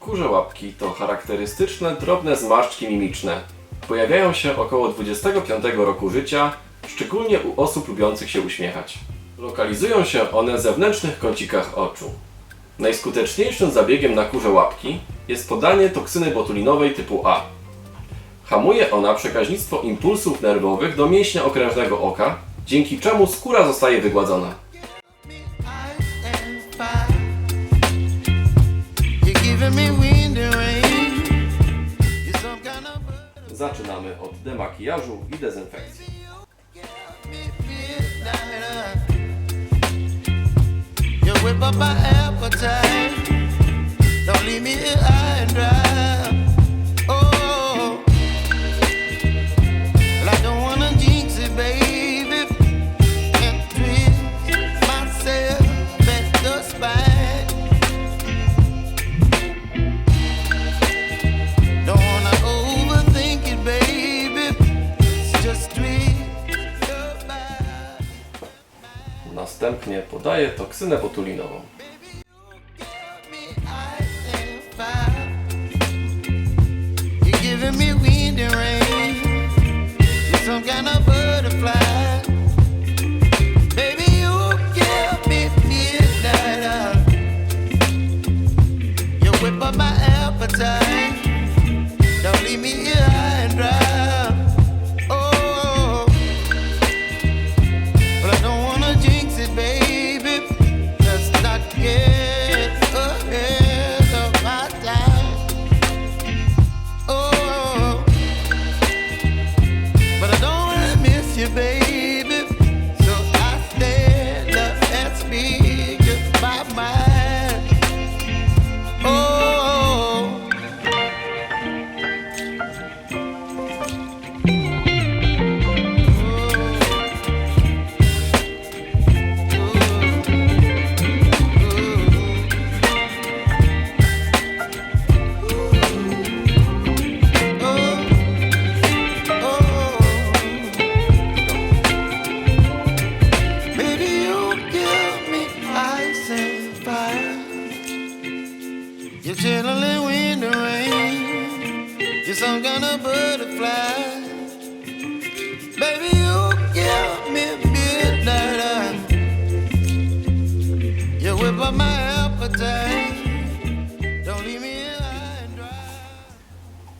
Kurze łapki to charakterystyczne, drobne zmarszczki mimiczne. Pojawiają się około 25 roku życia, szczególnie u osób lubiących się uśmiechać. Lokalizują się one w zewnętrznych kącikach oczu. Najskuteczniejszym zabiegiem na kurze łapki jest podanie toksyny botulinowej typu A. Hamuje ona przekaźnictwo impulsów nerwowych do mięśnia okrężnego oka, dzięki czemu skóra zostaje wygładzona. Zaczynamy od demakijażu i dezynfekcji. Następnie podaję toksynę botulinową.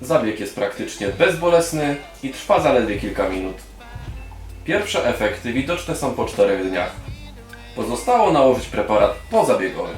Zabieg jest praktycznie bezbolesny i trwa zaledwie kilka minut. Pierwsze efekty widoczne są po 4 dniach. Pozostało nałożyć preparat pozabiegowy.